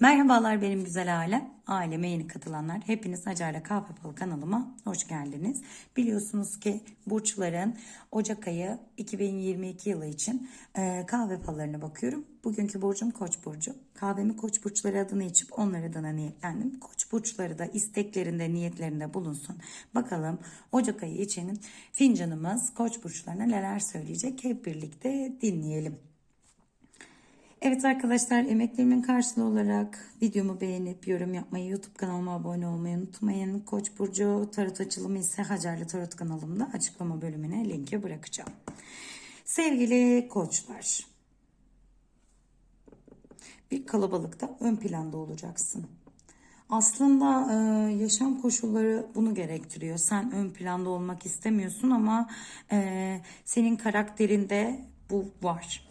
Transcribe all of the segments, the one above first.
Merhabalar benim güzel ailem. Aileme yeni katılanlar. Hepiniz Hacer'le Kahve Falı kanalıma hoş geldiniz. Biliyorsunuz ki burçların Ocak ayı 2022 yılı için e, kahve fallarına bakıyorum. Bugünkü burcum Koç burcu. Kahvemi Koç burçları adına içip onlar adına niyetlendim. Koç burçları da isteklerinde, niyetlerinde bulunsun. Bakalım Ocak ayı için fincanımız Koç burçlarına neler söyleyecek hep birlikte dinleyelim. Evet arkadaşlar emeklerimin karşılığı olarak videomu beğenip yorum yapmayı, YouTube kanalıma abone olmayı unutmayın. Koç burcu tarot açılımı ise Hacerli Tarot kanalımda açıklama bölümüne linki bırakacağım. Sevgili koçlar. Bir kalabalıkta ön planda olacaksın. Aslında e, yaşam koşulları bunu gerektiriyor. Sen ön planda olmak istemiyorsun ama e, senin karakterinde bu var.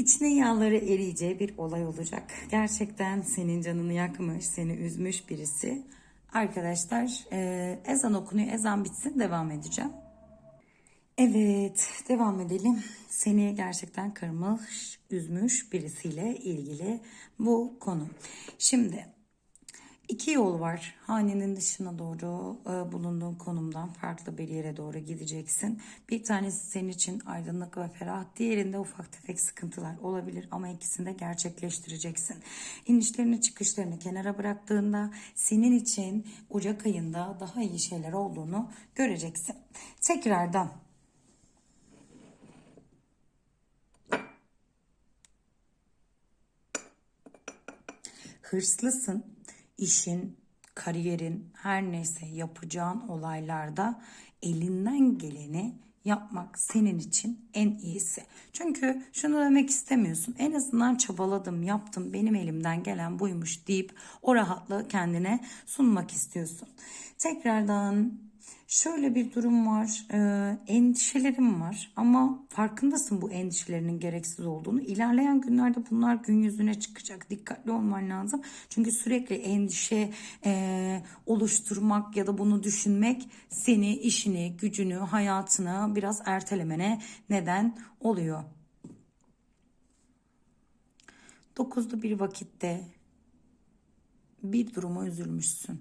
İçine yağları eriyeceği bir olay olacak. Gerçekten senin canını yakmış, seni üzmüş birisi. Arkadaşlar e, ezan okunuyor, ezan bitsin devam edeceğim. Evet, devam edelim. Seni gerçekten kırmış, üzmüş birisiyle ilgili bu konu. Şimdi iki yol var. Hanenin dışına doğru e, bulunduğun konumdan farklı bir yere doğru gideceksin. Bir tanesi senin için aydınlık ve ferah, diğerinde ufak tefek sıkıntılar olabilir ama ikisini de gerçekleştireceksin. İnişlerini çıkışlarını kenara bıraktığında senin için Ocak ayında daha iyi şeyler olduğunu göreceksin. Tekrardan hırslısın. İşin, kariyerin, her neyse yapacağın olaylarda elinden geleni yapmak senin için en iyisi. Çünkü şunu demek istemiyorsun. En azından çabaladım, yaptım, benim elimden gelen buymuş deyip o rahatlığı kendine sunmak istiyorsun. Tekrardan Şöyle bir durum var. E, endişelerim var ama farkındasın bu endişelerinin gereksiz olduğunu. İlerleyen günlerde bunlar gün yüzüne çıkacak. Dikkatli olman lazım. Çünkü sürekli endişe e, oluşturmak ya da bunu düşünmek seni, işini, gücünü, hayatını biraz ertelemene neden oluyor. Dokuzlu bir vakitte bir duruma üzülmüşsün.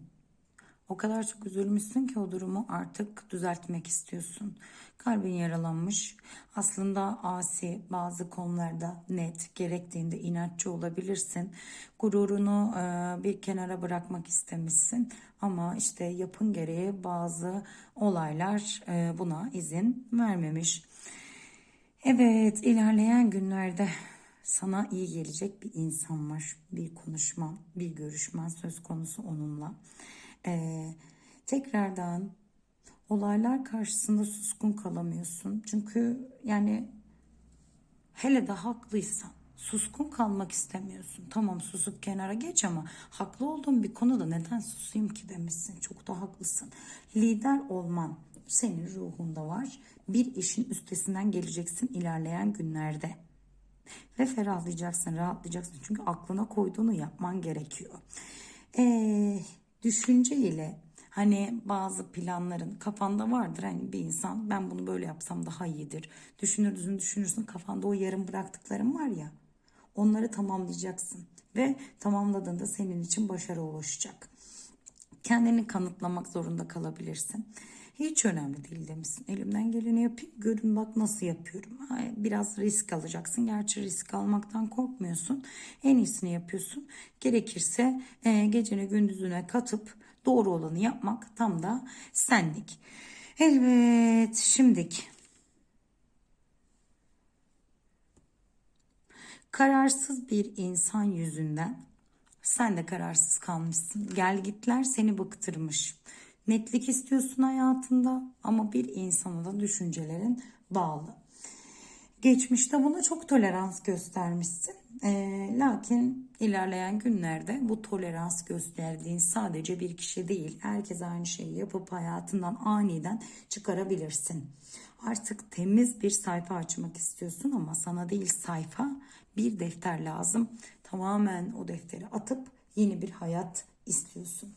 O kadar çok üzülmüşsün ki o durumu artık düzeltmek istiyorsun. Kalbin yaralanmış. Aslında asi bazı konularda net gerektiğinde inatçı olabilirsin. Gururunu e, bir kenara bırakmak istemişsin. Ama işte yapın gereği bazı olaylar e, buna izin vermemiş. Evet ilerleyen günlerde sana iyi gelecek bir insan var. Bir konuşma, bir görüşmen söz konusu onunla. Ee, tekrardan olaylar karşısında suskun kalamıyorsun. Çünkü yani hele de haklıysan suskun kalmak istemiyorsun. Tamam susup kenara geç ama haklı olduğun bir konuda neden susayım ki demişsin. Çok da haklısın. Lider olman senin ruhunda var. Bir işin üstesinden geleceksin ilerleyen günlerde. Ve ferahlayacaksın, rahatlayacaksın. Çünkü aklına koyduğunu yapman gerekiyor. Eee düşünce ile hani bazı planların kafanda vardır hani bir insan ben bunu böyle yapsam daha iyidir. Düşünürsün düşünürsün kafanda o yarım bıraktıkların var ya onları tamamlayacaksın ve tamamladığında senin için başarı ulaşacak. Kendini kanıtlamak zorunda kalabilirsin. Hiç önemli değil demişsin. Elimden geleni yapayım. Görün bak nasıl yapıyorum. Biraz risk alacaksın. Gerçi risk almaktan korkmuyorsun. En iyisini yapıyorsun. Gerekirse e, gecene gündüzüne katıp doğru olanı yapmak tam da senlik. Evet şimdiki. Kararsız bir insan yüzünden sen de kararsız kalmışsın. Gel gitler seni bıktırmış. Netlik istiyorsun hayatında ama bir insana da düşüncelerin bağlı. Geçmişte buna çok tolerans göstermişsin. E, lakin ilerleyen günlerde bu tolerans gösterdiğin sadece bir kişi değil. Herkes aynı şeyi yapıp hayatından aniden çıkarabilirsin. Artık temiz bir sayfa açmak istiyorsun ama sana değil sayfa bir defter lazım. Tamamen o defteri atıp yeni bir hayat istiyorsun.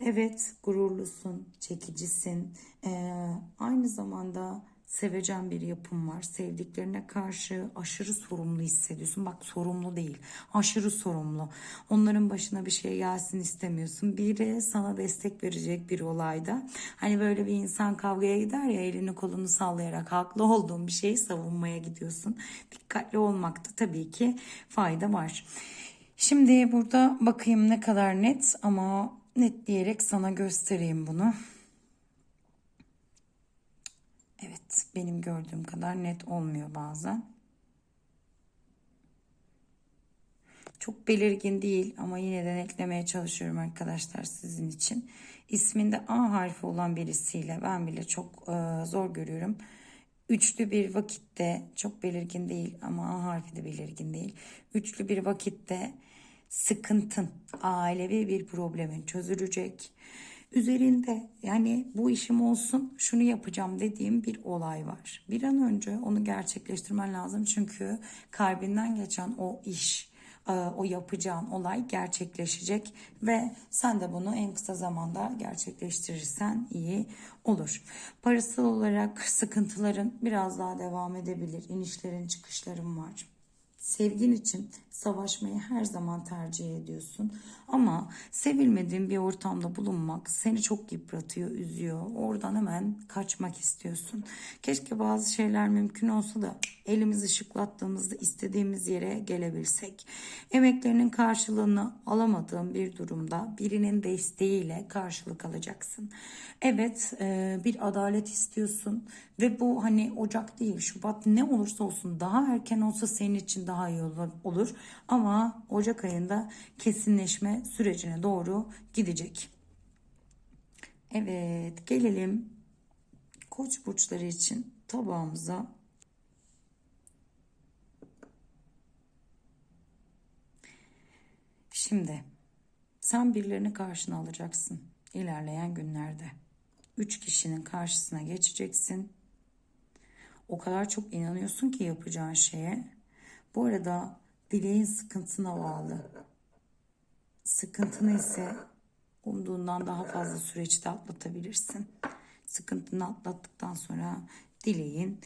Evet gururlusun, çekicisin. Ee, aynı zamanda sevecen bir yapım var. Sevdiklerine karşı aşırı sorumlu hissediyorsun. Bak sorumlu değil, aşırı sorumlu. Onların başına bir şey gelsin istemiyorsun. Biri sana destek verecek bir olayda. Hani böyle bir insan kavgaya gider ya elini kolunu sallayarak haklı olduğun bir şeyi savunmaya gidiyorsun. Dikkatli olmakta tabii ki fayda var. Şimdi burada bakayım ne kadar net ama net diyerek sana göstereyim bunu. Evet, benim gördüğüm kadar net olmuyor bazen. Çok belirgin değil ama yine de netlemeye çalışıyorum arkadaşlar sizin için. İsminde A harfi olan birisiyle ben bile çok e, zor görüyorum. Üçlü bir vakitte çok belirgin değil ama A harfi de belirgin değil. Üçlü bir vakitte sıkıntın, ailevi bir problemin çözülecek. Üzerinde yani bu işim olsun şunu yapacağım dediğim bir olay var. Bir an önce onu gerçekleştirmen lazım çünkü kalbinden geçen o iş, e, o yapacağın olay gerçekleşecek ve sen de bunu en kısa zamanda gerçekleştirirsen iyi olur. Parasal olarak sıkıntıların biraz daha devam edebilir. İnişlerin çıkışların var. Sevgin için savaşmayı her zaman tercih ediyorsun. Ama sevilmediğin bir ortamda bulunmak seni çok yıpratıyor, üzüyor. Oradan hemen kaçmak istiyorsun. Keşke bazı şeyler mümkün olsa da elimizi şıklattığımızda istediğimiz yere gelebilsek. Emeklerinin karşılığını alamadığın bir durumda birinin desteğiyle karşılık alacaksın. Evet e, bir adalet istiyorsun ve bu hani Ocak değil Şubat ne olursa olsun daha erken olsa senin için daha iyi olur. Ama Ocak ayında kesinleşme sürecine doğru gidecek. Evet gelelim koç burçları için tabağımıza. Şimdi sen birilerini karşına alacaksın ilerleyen günlerde. Üç kişinin karşısına geçeceksin. O kadar çok inanıyorsun ki yapacağın şeye. Bu arada dileğin sıkıntına bağlı. Sıkıntını ise umduğundan daha fazla süreçte atlatabilirsin. Sıkıntını atlattıktan sonra dileğin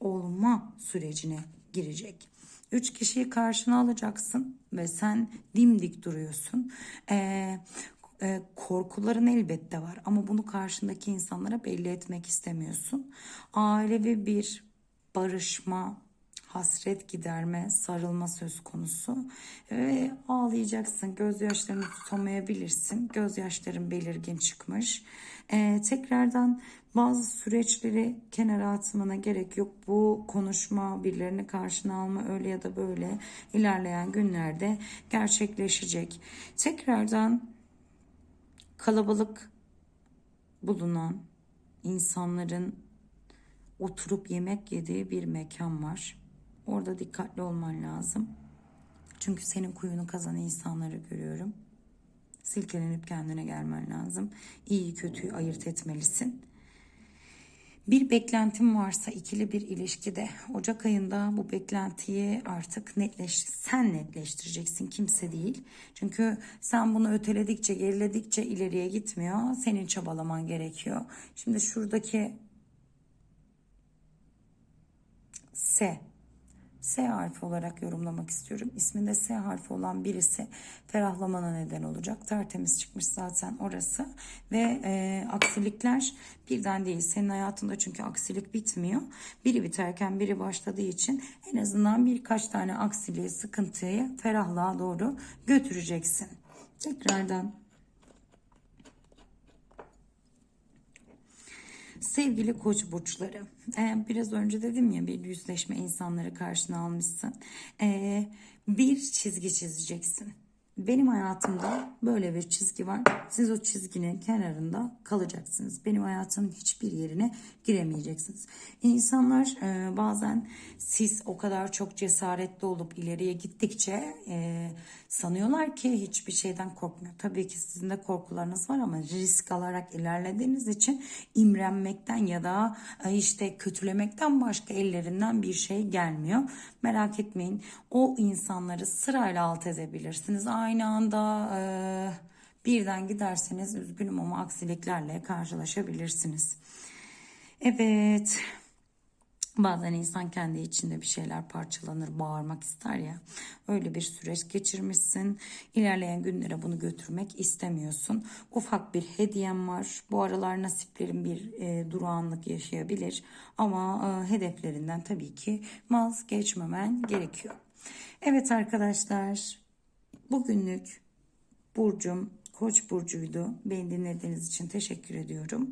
olma sürecine girecek. Üç kişiyi karşına alacaksın ve sen dimdik duruyorsun. Ee, e, korkuların elbette var ama bunu karşındaki insanlara belli etmek istemiyorsun. Ailevi bir barışma, hasret giderme, sarılma söz konusu ve ağlayacaksın. Gözyaşlarını tutamayabilirsin. Gözyaşların belirgin çıkmış. Ee, tekrardan bazı süreçleri kenara atmana gerek yok. Bu konuşma, birilerini karşına alma öyle ya da böyle ilerleyen günlerde gerçekleşecek. Tekrardan kalabalık bulunan insanların oturup yemek yediği bir mekan var. Orada dikkatli olman lazım. Çünkü senin kuyunu kazan insanları görüyorum. Silkelenip kendine gelmen lazım. İyi kötüyü ayırt etmelisin. Bir beklentim varsa ikili bir ilişkide Ocak ayında bu beklentiyi artık netleş sen netleştireceksin kimse değil. Çünkü sen bunu öteledikçe geriledikçe ileriye gitmiyor. Senin çabalaman gerekiyor. Şimdi şuradaki S S harfi olarak yorumlamak istiyorum. İsminde S harfi olan birisi ferahlamana neden olacak. Tertemiz çıkmış zaten orası. Ve e, aksilikler birden değil. Senin hayatında çünkü aksilik bitmiyor. Biri biterken biri başladığı için en azından birkaç tane aksiliği, sıkıntıyı ferahlığa doğru götüreceksin. Tekrardan Sevgili koç burçları, ee, biraz önce dedim ya bir yüzleşme insanları karşına almışsın. Ee, bir çizgi çizeceksin. Benim hayatımda böyle bir çizgi var. Siz o çizginin kenarında kalacaksınız. Benim hayatımın hiçbir yerine giremeyeceksiniz. İnsanlar e, bazen siz o kadar çok cesaretli olup ileriye gittikçe e, sanıyorlar ki hiçbir şeyden korkmuyor. Tabii ki sizin de korkularınız var ama risk alarak ilerlediğiniz için imrenmekten ya da e, işte kötülemekten başka ellerinden bir şey gelmiyor. Merak etmeyin. O insanları sırayla alt edebilirsiniz. Aynı anda e, birden giderseniz üzgünüm ama aksiliklerle karşılaşabilirsiniz. Evet. Bazen insan kendi içinde bir şeyler parçalanır, bağırmak ister ya. Öyle bir süreç geçirmişsin. İlerleyen günlere bunu götürmek istemiyorsun. Ufak bir hediyem var. Bu aralar nasiplerin bir e, durağanlık yaşayabilir. Ama e, hedeflerinden tabii ki vazgeçmemen gerekiyor. Evet arkadaşlar. Bugünlük Burcum Koç burcuydu. Beni dinlediğiniz için teşekkür ediyorum.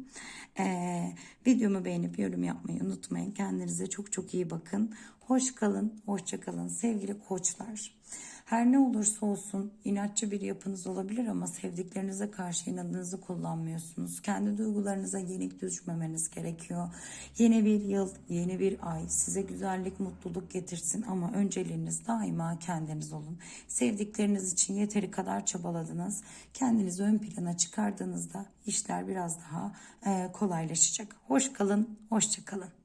Ee, videomu beğenip yorum yapmayı unutmayın. Kendinize çok çok iyi bakın. Hoş kalın, hoşça kalın sevgili koçlar. Her ne olursa olsun inatçı bir yapınız olabilir ama sevdiklerinize karşı inadınızı kullanmıyorsunuz. Kendi duygularınıza yenik düşmemeniz gerekiyor. Yeni bir yıl, yeni bir ay size güzellik, mutluluk getirsin ama önceliğiniz daima kendiniz olun. Sevdikleriniz için yeteri kadar çabaladınız. Kendinizi ön plana çıkardığınızda işler biraz daha kolaylaşacak. Hoş kalın, hoşça kalın.